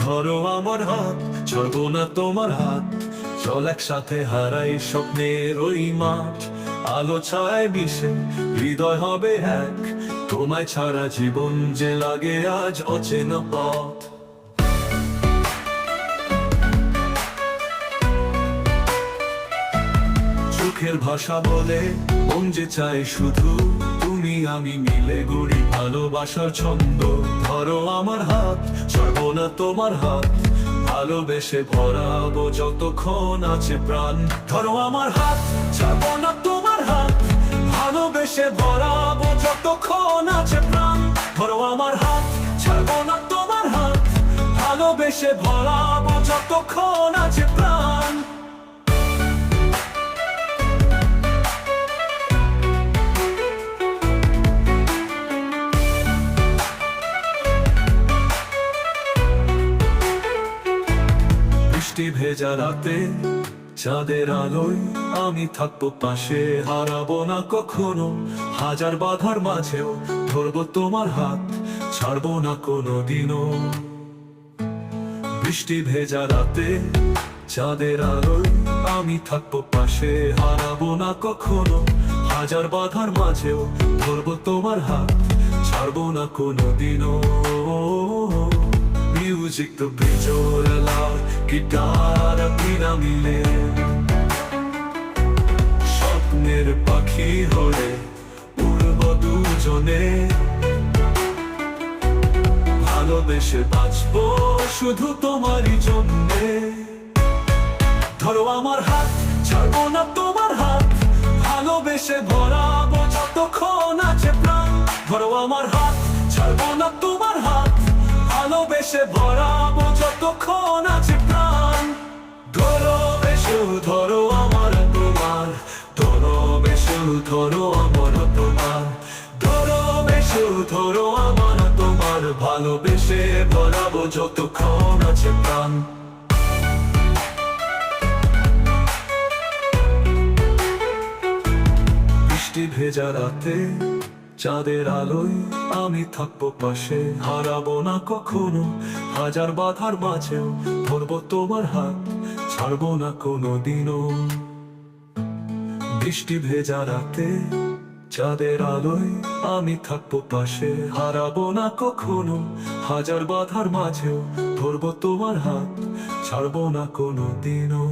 ধরো আমার হাত, ছাড়বো না তোমার হাত। চল একসাথে হারাই স্বপ্নের ওই মাঠ। আলো ছায় মিশে, হৃদয় হবে এক। তোমায় ছাড়া জীবন যে লাগে আজ অচেনা পথ। চোখের ভাষা বলে, মন যে চায় শুধু তুমি, আমি মিলে গড়ি ভালোবাসার ছন্দ। ধরো আমার হাত ছাড়বো না তোমার হাত, ভালোবেসে ভরাবো যতক্ষণ আছে প্রাণ। ধরো আমার হাত ছাড়বো না তোমার হাত, ভালোবেসে ভরাবো যতক্ষণ আছে প্রাণ। ধরো আমার হাত ছাড়বো না তোমার হাত, ভালোবেসে ভরাবো যতক্ষণ আছে প্রাণ। বৃষ্টি ভেজা রাতে চাঁদের আলোয় আমি থাকব পাশে, হারাবো না কখনো। হাজার বাধার মাঝেও ধরবো তোমার হাত, ছাড়বো না কোনো দিনও বৃষ্টি ভেজা রাতে চাঁদের আলোয় আমি থাকব পাশে, হারাবো না কখনো। হাজার বাধার মাঝেও ধরবো তোমার হাত, ছাড়বো না কোনো দিনও মিউজিক তো বিজোর লাউড গিটার বিনা মিলে স্বপ্নের পাখি হলে উড়ব দুজনে ভালোবেসে বাঁচবো শুধু তোমারই জন্যে। ধরো আমার হাত, ছাড়বো না তোমার হাত। ভালোবেসে ভরাবো যতক্ষণ আছে প্রাণ। ধরো আমার হাত, ছাড়বো না তোমার হাত। ভালোবেসে ভরাবো যতক্ষণ আছে প্রাণ। ধরো বেশু ধরো আমার তোমার ধরো বেশু ধরো আমার তোমার ধরো বেশু ধরো আমার তোমার ভালোবেসে ভরাবো যতক্ষণ আছে প্রাণ। বৃষ্টি ভেজা রাতে চাঁদের আলোয় আমি থাকব পাশে। হারাবো না কখনো, হাজার বাধার মাঝেও ধরবো তোমার হাত, ছাড়বো না কোনো দিনও বৃষ্টি ভেজা রাতে চাঁদের আলোয় আমি থাকব পাশে। হারাবো না কখনো, হাজার বাধার মাঝেও ধরবো তোমার হাত, ছাড়বো না কোনো দিনও